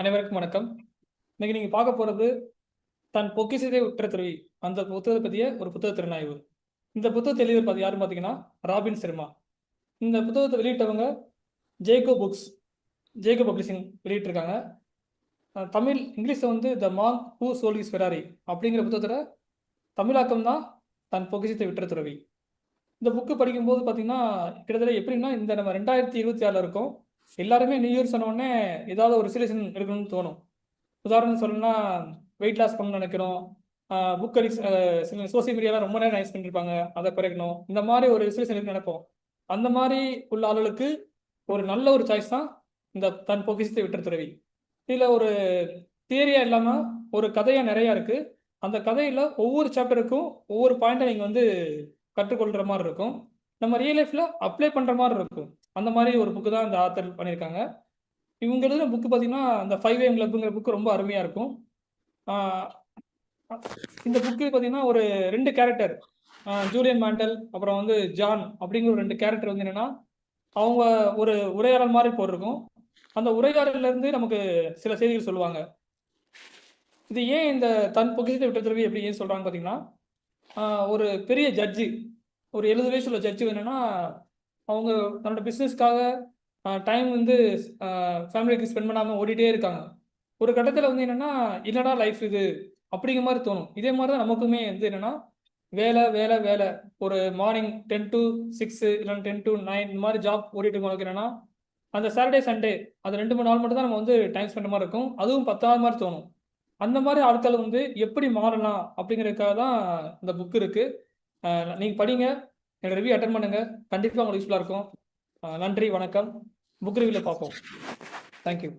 அனைவருக்கும் வணக்கம். இன்னைக்கு நீங்க பார்க்க போறது தன் பொக்கிஷத்தை உற்ற துறவி. அந்த புத்தகத்தை பத்திய ஒரு புத்தக திறனாய்வு. இந்த புத்தகத்தை எழுதியவர் பார்த்து யாருன்னு பார்த்தீங்கன்னா ராபின் சர்மா. இந்த புத்தகத்தை வெளியிட்டவங்க ஜேகோ புக்ஸ். ஜேகோ பப்ளிஷிங் வெளியிட்டிருக்காங்க. தமிழ் இங்கிலீஷில் வந்து the monk who sold his Ferrari அப்படிங்கிற புத்தகத்தோட தமிழாக்கம் தான் தன் பொக்கிஷத்தை விற்ற துறவி. இந்த புக்கு படிக்கும்போது பார்த்தீங்கன்னா கிட்டத்தட்ட எப்படின்னா இந்த நம்ம ரெண்டாயிரத்தி இருபத்தி ஆறில் இருக்கும். எல்லாருமே நியூ இயர் சொன்னோடனே ஏதாவது ஒரு ரெசல்யூஷன் இருக்கணும்னு தோணும். உதாரணம் சொல்லணும்னா வெயிட் லாஸ் பண்ணணும்னு நினைக்கிறோம். புக் அடிக்ஸ் சில சோசியல் மீடியாவில் ரொம்ப நேரம் யூஸ் பண்ணிருப்பாங்க. அதை குறைக்கணும். இந்த மாதிரி ஒரு ரெசல்யூஷன் இருக்கு நினைப்போம். அந்த மாதிரி உள்ள ஆளுகளுக்கு ஒரு நல்ல ஒரு சாய்ஸ் தான் இந்த தன் பொக்கிஷத்தை விட்டுற துறவி இதில் ஒரு தியரியா இல்லாமல் ஒரு கதையாக நிறையா இருக்குது அந்த கதையில் ஒவ்வொரு சாப்டருக்கும் ஒவ்வொரு பாயிண்ட்டை நீங்கள் வந்து கற்றுக்கொள்கிற மாதிரி இருக்கும். நம்ம ரியல் லைஃப்பில் அப்ளை பண்ணுற மாதிரி இருக்கும். அந்த மாதிரி ஒரு புக்கு தான் இந்த ஆத்தர் பண்ணியிருக்காங்க இவங்க எழுதுன புக்கு பார்த்தீங்கன்னா அந்த ஃபைவ் ஏம் கிளப்புங்கிற புக்கு ரொம்ப அருமையாக இருக்கும். இந்த புக்கு பார்த்தீங்கன்னா ஒரு ரெண்டு கேரக்டர் ஜூலியன் மாண்டல் அப்புறம் வந்து ஜான் அப்படிங்கிற ஒரு ரெண்டு கேரக்டர் வந்து என்னன்னா அவங்க ஒரு உரையாடல் மாதிரி போட்டிருக்கும். அந்த உரையாடல்ல இருந்து நமக்கு சில செய்திகள் சொல்லுவாங்க. இது ஏன் இந்த தன் பொக்கிஷத்தை விட்டு திருவி எப்படி ஏன் சொல்றாங்க பார்த்தீங்கன்னா ஒரு பெரிய ஜட்ஜி ஒரு எழுபது வயசு உள்ள ஜட்ஜி என்னன்னா அவங்க தன்னோட பிஸ்னஸ்க்காக டைம் வந்து ஃபேமிலிக்கு ஸ்பெண்ட் பண்ணாமல் ஓடிட்டே இருக்காங்க. ஒரு கட்டத்தில் வந்து என்னன்னா இல்லைடா லைஃப் இது? அப்படிங்கிற மாதிரி தோணும். இதே மாதிரி தான் நமக்குமே வந்து என்னன்னா வேலை வேலை வேலை. ஒரு மார்னிங் டென் டு சிக்ஸ் இல்லைன்னா டென் டு நைன் இந்த மாதிரி ஜாப் ஓடிட்டு இருக்கவங்களுக்கு என்னன்னா அந்த சாட்டர்டே சண்டே அந்த ரெண்டு மூணு நாள் மட்டும் தான் நம்ம வந்து டைம் ஸ்பெண்ட் மாதிரி இருக்கும். அதுவும் பத்தாவது மாதிரி தோணும். அந்த மாதிரி ஆட்கள் வந்து எப்படி மாறலாம் அப்படிங்கிறதுக்காக தான் இந்த புக் இருக்குது நீங்கள் படிங்க. என்னோட ரிவ்யூ அட்டன் பண்ணுங்க. கண்டிப்பாக உங்களுக்கு யூஸ்ஃபுல்லாக இருக்கும். நன்றி வணக்கம். புக் ரிவியூவில் பார்ப்போம். தேங்க்யூ